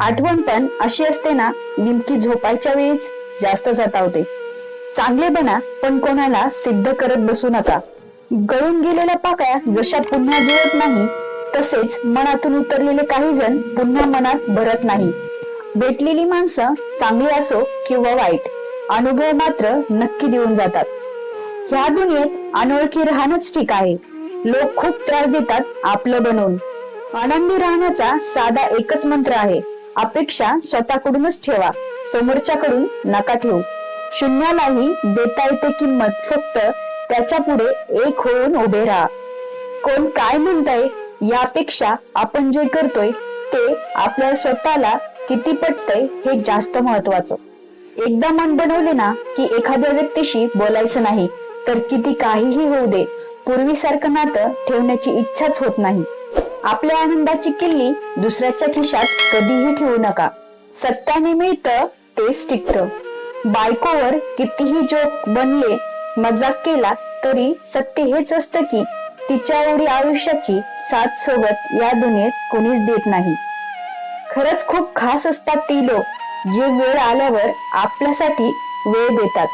आठवण पण अशी असते ना नेमकी झोपायच्या वेळीच जास्त जातावते चांगले बना पण कोणाला सिद्ध करत बसू नका. गळून गेलेल्या पाकळ्या जशा पुन्हा जुळत नाही तसेच मनातून उतरलेले काही जण पुन्हा मनात भरत नाही. भेटलेली माणसं चांगली असो किंवा वाईट अनुभव मात्र नक्की देऊन जातात. ह्या दुनियेत अनोळखी राहणंच ठीक आहे. लोक खूप त्रास देतात आपलं बनवून आनंदी राहण्याचा साधा एकच मंत्र आहे. अपेक्षा स्वतःकडूनच ठेवा. समोरच्याकडून नका ठेवू. शून्यालाही देता येते किंमत. फक्त त्याच्या पुढे एक होऊन उभे राहा. कोण काय म्हणताय यापेक्षा आपण जे करतोय ते आपल्या स्वतःला किती पटतंय हे जास्त महत्वाचं एकदा मन बनवले ना की एखाद्या व्यक्तीशी बोलायचं नाही तर किती काहीही होऊ दे. पूर्वीसारखं नातं ठेवण्याची इच्छाच होत नाही. आपल्या आनंदाची किल्ली दुसऱ्याच्या खिशात कधीही ठेवू नका. सत्याने मिळतं तेच टिकतं. बायकोवर कितीही जोक बनले मजाक केला तरी सत्य हेच असतं की तिच्या एवढी आयुष्याची साथ सोबत या दुनियेत कोणीच देत नाही. खरंच खूप खास असतात ती लोक जे वेळ आल्यावर आपल्यासाठी वेळ देतात.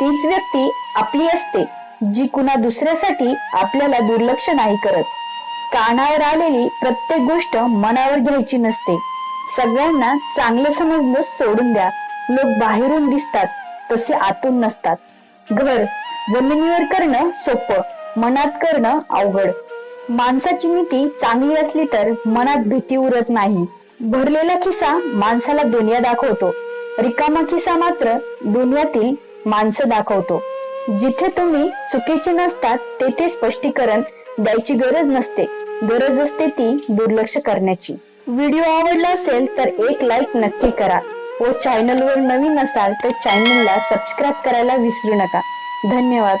तीच व्यक्ती आपली असते जी कुणा दुसऱ्यासाठी आपल्याला दुर्लक्ष नाही करत. कानावर आलेली प्रत्येक गोष्ट मनावर घ्यायची नसते. सगळ्यांना चांगलं समजणं सोडून द्या. लोक बाहेरून दिसतात तसे आतून नसतात. घर जमिनीवर करणं सोपं मनात करणं अवघड. माणसाची नीती चांगली असली तर मनात भीती उरत नाही. भरलेला खिसा माणसाला दुनिया दाखवतो. रिकामा खिसा मात्र दुनियातील माणसं दाखवतो. जिथे तुम्ही चुकीचे नसतात तेथे स्पष्टीकरण द्यायची गरज नसते. गरज असते ती दुर्लक्ष करण्याची. व्हिडिओ आवडला असेल तर एक लाईक नक्की करा. व चॅनलवर नवीन असाल तर चॅनलला सबस्क्राईब करायला विसरू नका. धन्यवाद.